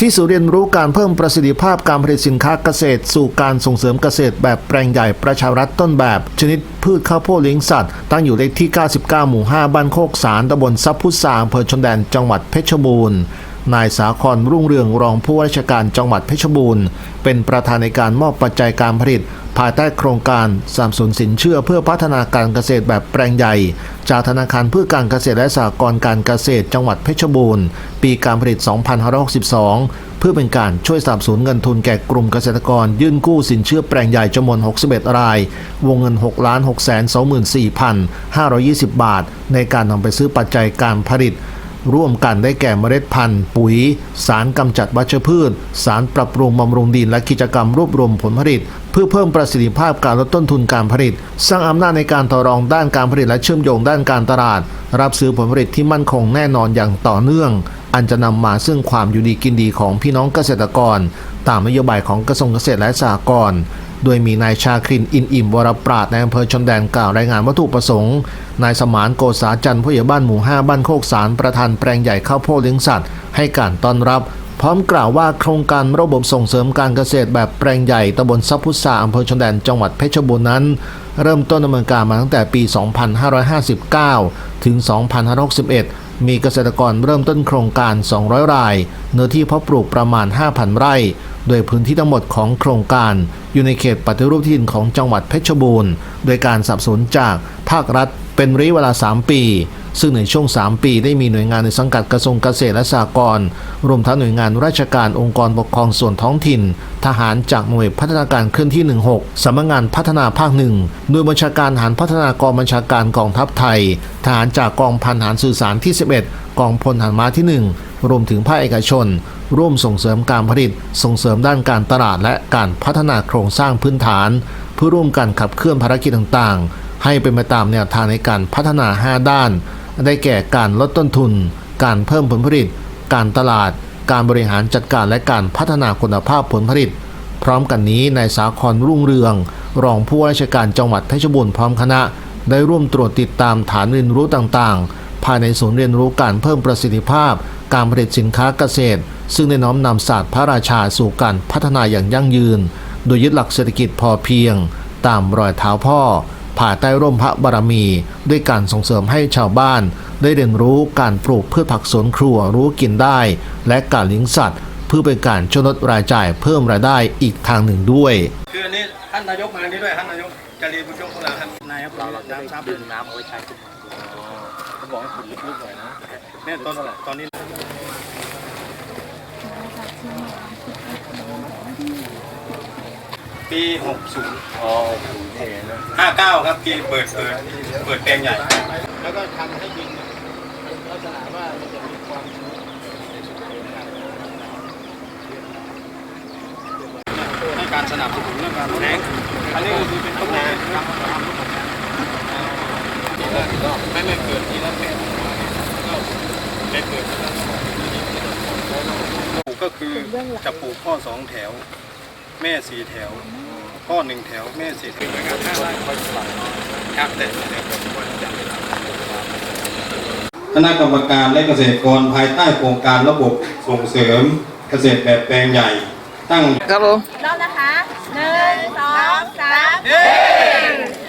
ที่ศูนย์เรียนรู้การเพิ่มประสิทธิภาพการผลิตสินค้าเกษตร สู่การส่งเสริมเกษตรแบบแปลงใหญ่ประชารัฐต้นแบบ ชนิดพืชข้าวโพดเลี้ยงสัตว์ ตั้งอยู่เลขที่ 99 หมู่ 5 บ้านโคกสารตำบลซับพุทราอำเภอชนแดนจังหวัดเพชรบูรณ์นายสาครรุ่งเรืองรองผู้ว่าราชการจังหวัดเพชรบูรณ์ เป็นประธานในการมอบปัจจัยการผลิต ภายใต้โครงการสามสนุนสินเชื่อเพื่อพัฒนาการเกษตรแบบแปลงใหญ่ จากธนาคารเพื่อการเกษตรและสหกรณ์การเกษตรจังหวัดเพชรบูรณ์ ปีการผลิต 2562 เพื่อเป็นการช่วยสนับสนุนเงินทุนแก่กลุ่มเกษตรกร ยื่นกู้สินเชื่อแปลงใหญ่จำนวน 61 ราย วงเงิน 6 6 2 4 520 บาท ในการนำไปซื้อปัจจัยการผลิต ร่วมกันได้แก่เมล็ดพันธุ์ ปุ๋ย สารกำจัดวัชพืช สารปรับปรุงบำรุงดินและกิจกรรมรวบรวมผลผลิต เพื่อเพิ่มประสิทธิภาพการลดต้นทุนการผลิต สร้างอำนาจในการต่อรองด้านการผลิตและเชื่อมโยงด้านการตลาด รับซื้อผลผลิตที่มั่นคงแน่นอนอย่างต่อเนื่อง อันจะนำมาซึ่งความอยู่ดีกินดีของพี่น้องเกษตรกร ตามนโยบายของกระทรวงเกษตรและสหกรณ์โดยมีนายชาครินอินอิ่มวรปราดในอำเภอชนแดนกล่าวรายงานวัตถุประสงค์ นายสมานโกษาจันทร์ผู้ใหญ่บ้านหมู่ 5 บ้านโคกสารประธานแปลงใหญ่ข้าวโพดเลี้ยงสัตว์ ให้การต้อนรับ พร้อมกล่าวว่าโครงการระบบส่งเสริมการเกษตรแบบแปลงใหญ่ตำบลซับพุทราอำเภอชนแดนจังหวัดเพชรบูรณ์นั้น เริ่มต้นดำเนินการมาตั้งแต่ปี 2559 ถึง 2561มีเกษตรกรเริ่มต้นโครงการ 200 ราย เนื้อที่เพาะปลูกประมาณ 5,000 ไร่ โดยพื้นที่ทั้งหมดของโครงการอยู่ในเขตปฏิรูปที่ดินของจังหวัดเพชรบูรณ์ โดยการสนับสนุนจากภาครัฐเป็นระยะเวลา 3 ปี ซึ่งในช่วง 3 ปีได้มีหน่วยงานในสังกัดกระทรวงเกษตรและสหกรณ์รวมทั้งหน่วยงานราชการองค์กรปกครองส่วนท้องถิ่น ทหารจากหน่วยพัฒนาการเคลื่อนที่ 16สำนักงานพัฒนาภาคหนึ่งหน่วยบัญชาการทหารพัฒนากองบัญชาการกองทัพไทย ทหารจากกองพันทหารสื่อสารที่ 11 กองพลทหารม้าที่ 1 รวมถึงภาคเอกชน ร่วมส่งเสริมการผลิต ส่งเสริมด้านการตลาดและการพัฒนาโครงสร้างพื้นฐาน เพื่อร่วมกันขับเคลื่อนภารกิจต่างๆ ให้เป็นไปตามแนวทางในการพัฒนา 5 ด้าน ได้แก่การลดต้นทุน การเพิ่มผลผลิต การตลาด การบริหารจัดการและการพัฒนาคุณภาพผลผลิต พร้อมกันนี้นายสาครรุ่งเรือง รองผู้ว่าราชการจังหวัดเพชรบูรณ์พร้อมคณะ ได้ร่วมตรวจติดตามฐานเรียนรู้ต่างๆ ภายในศูนย์เรียนรู้การเพิ่มประสิทธิภาพ การผลิตสินค้าเกษตร ซึ่งได้น้อมนำศาสตร์พระราชาสู่การพัฒนาอย่างยั่งยืน โดยยึดหลักเศรษฐกิจพอเพียง ตามรอยเท้าพ่อภายใต้ร่มพระบารมี ด้วยการส่งเสริมให้ชาวบ้าน ได้เรียนรู้การปลูกพืชผักสวนครัวรู้กินได้ และการเลี้ยงสัตว์ เพื่อเป็นการช่วยลดรายจ่ายเพิ่มรายได้อีกทางหนึ่งด้วย คืออันนี้ท่านนายกมาอันนี้ด้วยท่านนายกจารีบุญยงของเราท่านนายครับเราเราจะน้ำซับดึงน้ำเอาไว้ใช้ขึ้นมา เขาบอกให้ขุดลึกๆหน่อยนะเนี่ยตอนตอนนี้ปี60อ๋อขุดเทนะ59 ครับปีเปิดเปิดเปิดแปลงใหญ่ แล้วก็ทำให้ดินลักษณะว่ามันจะมีความชื้นให้การสนับสนุนเรื่องการลดน้ำอันนี้คือเป็นต้นไม้ครับ ไม่ไม่เกิดทีละแปลงก็ได้เกิดทีละสองปลูกก็คือจะปลูกข้อสองแถว แม่สี่แถวข้อหนึ่งแถว แม่สี่แถวนะครับห้าไร่ค่อยสลับครับแต่เดี๋ยวผมควรจะคณะกรรมการและเกษตรกรภายใต้โครงการระบบส่งเสริมเกษตรแบบแปลงใหญ่ ตั้งครับผมรอบนะคะหนึ่งสองสาม